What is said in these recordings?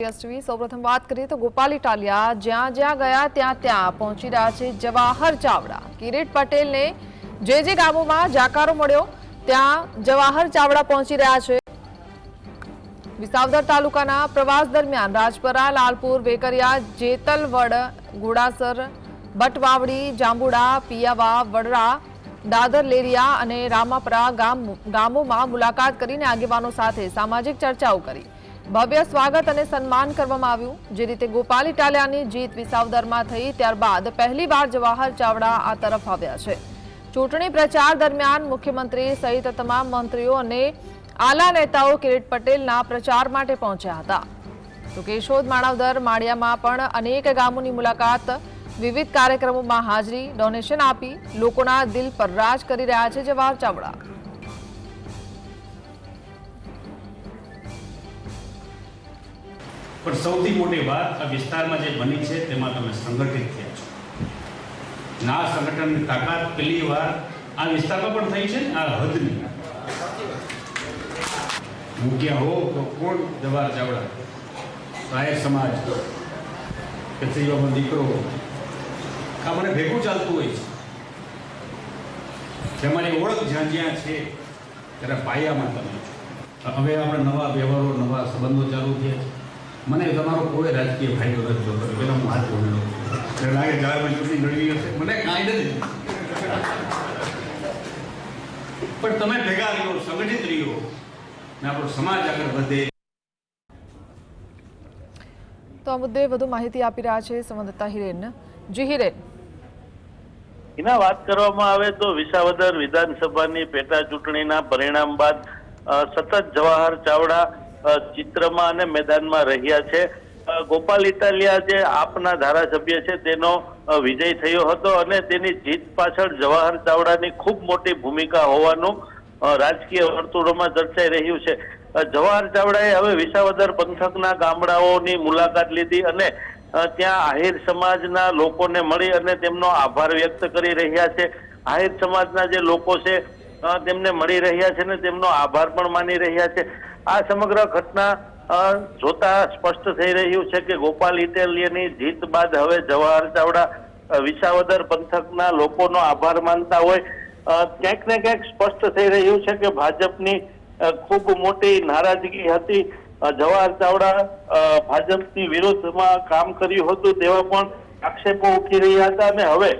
સૌપ્રથમ વાત કરીએ તો ગોપાલ ઇટાલિયા જ્યાં જ્યાં ગયા, ત્યાં ત્યાં પહોંચી રહ્યા છે જવાહર ચાવડા. કિરીટ પટેલને જે જે ગામોમાં જાકારો મળ્યો, ત્યાં જવાહર ચાવડા પહોંચી રહ્યા છે. વિસાવદર તાલુકાના પ્રવાસ દરમિયાન રાજપરા, લાલપુર, વેકરિયા જેતલવડ ઘોડાસર બટવાવડી, જાંબુડા, પિયાવા, વડરા, દાદર, લેરિયા અને રામાપરા ગામ ગામોમાં મુલાકાત કરીને આગેવાનો સાથે સામાજિક ચર્ચાઓ કરી. ભવ્ય સ્વાગત અને સન્માન કરવામાં આવ્યું. જે રીતે ગોપાલ ઇટાલિયાની જીત વિસાવદરમાં થઈ, ત્યારબાદ પહેલીવાર જવાહર ચાવડા આ તરફ આવ્યા છે. ચૂંટણી પ્રચાર દરમિયાન મુખ્યમંત્રી સહિત તમામ મંત્રીઓ અને આલા નેતાઓ કિરીટ પટેલના પ્રચાર માટે પહોંચ્યા હતા. તો કેશોદ માણાવદર, માળિયામાં પણ અનેક ગામોની મુલાકાત, વિવિધ કાર્યક્રમોમાં હાજરી, ડોનેશન આપી, લોકોના દિલ પર રાજ કરી રહ્યા છે જવાહર ચાવડા. પણ સૌથી મોટી વાત આ વિસ્તારમાં જે બની છે, તેમાં તમે સંગઠિત થયા છો. ના સંગઠનની તાકાત પહેલી વાર આ વિસ્તારમાં પણ થઈ છે ને? આ હદની. મૂક્યા હો તો કોણ? દવા ચાવડા. સાહેબ સમાજ. કે સ્ત્રીઓનો દીકરો. આ મને ભેગું ચાલતું હોય છે. તમારી ઓળખ જ્યાં જ્યાં છે, ત્યારે પાયામાં તમે હવે આપણે નવા વ્યવહારો, નવા સંબંધો ચાલુ થયા છે. મને તમારો કોઈ રાજકીય ફાયદો નથી થતો. પેલા હું હાથ જોડી લઉં છું. એટલે લાગે જાહેરમાં ચૂંટણી લડવી હશે. મને કાંઈ નથી. પણ તમે ભેગા રહ્યો સંગઠિત રહ્યો. ને આપણો સમાજ આગળ વધે. તો આ મુદ્દે વધુ માહિતી આપી રહ્યા છે સંવાદદાતા હિરેન. જી હિરેન. એના વાત કરવામાં આવે તો વિસાવદર વિધાનસભાની પેટા ચૂંટણીના પરિણામ બાદ સતત જવાહર ચાવડા ચિત્રમાં અને મેદાનમાં રહ્યા છે. ગોપાલ ઇટાલિયા જે આપના ધારાસભ્ય છે, તેનો વિજય થયો હતો અને તેની જીત પાછળ જવાહર ચાવડાની ખૂબ મોટી ભૂમિકા હોવાનું રાજકીય વર્તુળોમાં ચર્ચાઈ રહ્યું છે. જવાહર ચાવડાએ હવે વિસાવદર પંથકના ગામડાઓની મુલાકાત લીધી અને ત્યાં આહિર સમાજના લોકોને મળી અને તેમનો આભાર વ્યક્ત કરી રહ્યા છે. આહિર સમાજના જે લોકો છે તેમને મળી રહ્યા છે ને તેમનો આભાર પણ માની રહ્યા છે. આ સમગ્ર ઘટના જોતા સ્પષ્ટ થઈ રહ્યું છે કે ગોપાલ ઇટાલિયાની જીત બાદ હવે જવાહર ચાવડા વિસાવદર પંથકના લોકોનો આભાર માનતા હોય. ક્યાંક ને ક્યાંક સ્પષ્ટ થઈ રહ્યું છે કે ભાજપની ખૂબ મોટી નારાજગી હતી. જવાહર ચાવડા ભાજપની વિરોધમાં કામ કર્યું હતું તેવા પણ આક્ષેપો ઉઠી રહ્યા હતા. અને હવે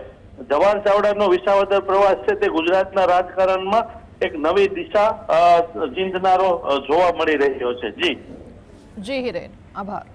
જવાહર ચાવડાનો વિસાવદર પ્રવાસ છે તે ગુજરાતના રાજકારણમાં એક નવી દિશા ચીંધનારો જોવા મળી રહ્યો છે. જી. જી હિરેન આભાર.